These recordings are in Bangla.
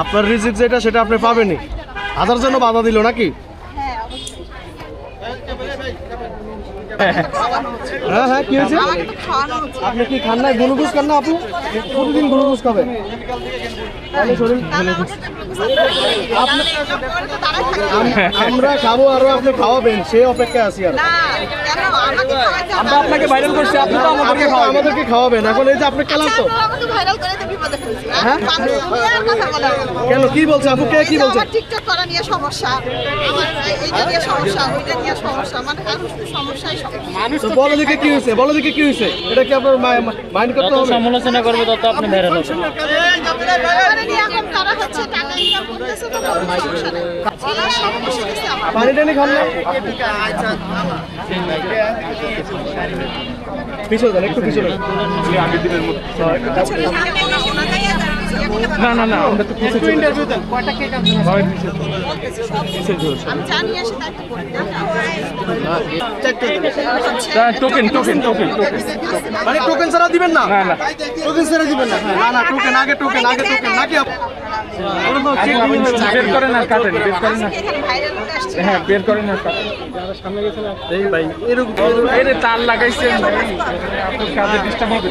আপনার রিজিক যেটা সেটা আপনি পাবেনই। আধার জন্য বাধা দিল নাকি হ্যাঁ অবশ্যই হ্যাঁ হ্যাঁ কি হয়েছে? আপনি কি খান না গ্লুকোজ খান না আপু? প্রতিদিন গ্লুকোজ খাবেন আমরা খাব আরও আপনি খাওয়াবেন সেই অপেক্ষায় আছি আর। আমরা আপনাকে ভাইরাল করছি আপনি তো আমাদেরকে খাওয়াবেন। আমাদেরকে খাওয়াবেন। এখন এই যে আপনি খেলাম তো। আচ্ছা, তো হ্যাঁ? কেন কি বলছে আপু? কে কি বলছে? টিকটক করা নিয়ে সমস্যা। আমার এইটা নিয়ে সমস্যা ওইটা নিয়ে সমস্যা। মানে কারোর শুধু সমস্যাই সমস্যা তো বলো দিকে কি হয়েছে বলো দিকে কি হয়েছে। এটা কি আপনার মাইন্ড করতে হবে? সমালোচনা করবে তত আপনি ভাইরাল মানে পানি টানি খান না। পিছনে যান একটু পিছনে না না না আমরা তো কিছু ইন্টারভিউ দেন। আমি জানি আসে তাই তো করি টোকেন টোকেন টোকেন টোকেন মানে টোকেন ছাড়া দিবেন না? না না। টোকেন ছাড়া দিবেন না? না না টোকেন আগে টোকেন আগে টোকেন নাকি বের করেন আর কাটেন বের করেন না হ্যাঁ বের করেন আর কাটেন। এই ভাই এরকম এই রে তার লাগাইছেন ভাই আপনার কাজে ডিস্টার্ব হবে।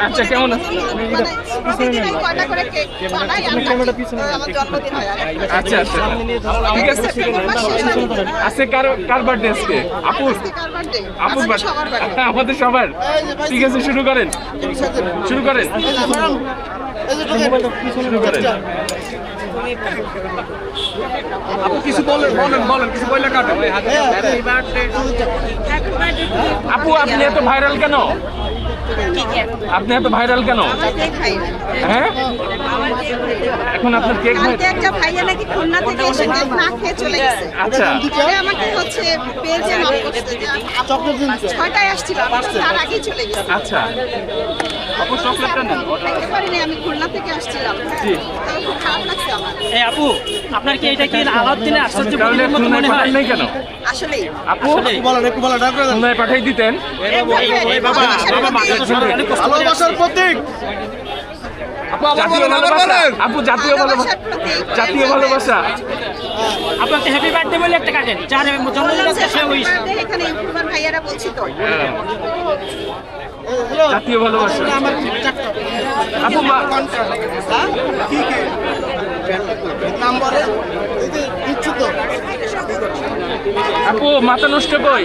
আচ্ছা, কেমন। আচ্ছা আচ্ছা ঠিক আছে কার বার্থডে আজকে? আপুর birthday। আমাদের সবার ঠিক আছে শুরু করেন শুরু করেন শুরু করেন আপু কিছু বলেন বলেন বলেন কিছু বললে কাটেন। আপু আপনি এত ভাইরাল কেন? আপনি এত ভাইরাল কেন। হ্যাঁ? এখন আপনার কেক একটা ভাইয়া নাকি খুলনা থেকে এসে কেক না খেয়ে চলে গেছে। আচ্ছা। পরে আমাকে হচ্ছে পেজে নক করছে যে আপু ছয়টায় আসছিলাম তার আগেই চলে গেছে। আচ্ছা। আপু চকলেটটা নেন। আমি খুলনা থেকে আসছিলাম। জি। খারাপ এই আপু আপনার কি এটা কি আলাউদ্দিনের আশ্চর্য প্রতিমার মতো মনে হয়? নাই কেন? আসলেই আপু একটু বলেন একটু বলেন দেন। খুলনায় পাঠাই দিতেন। ভালোবাসার প্রতীক। জাতীয় ভালোবাসা? আপু জাতীয় ভালোবাসা? ভালোবাসার প্রতীক। জাতীয় ভালোবাসা? আপনার হ্যাপি বার্থডে বলে একটা কাটেন যার জন্মদিন আছে সে উইশ এখানে ইউটিউবার ভাইয়ারা বলছি তো। জাতীয় ভালোবাসা? আপু মা আপু মাথা নষ্ট কই?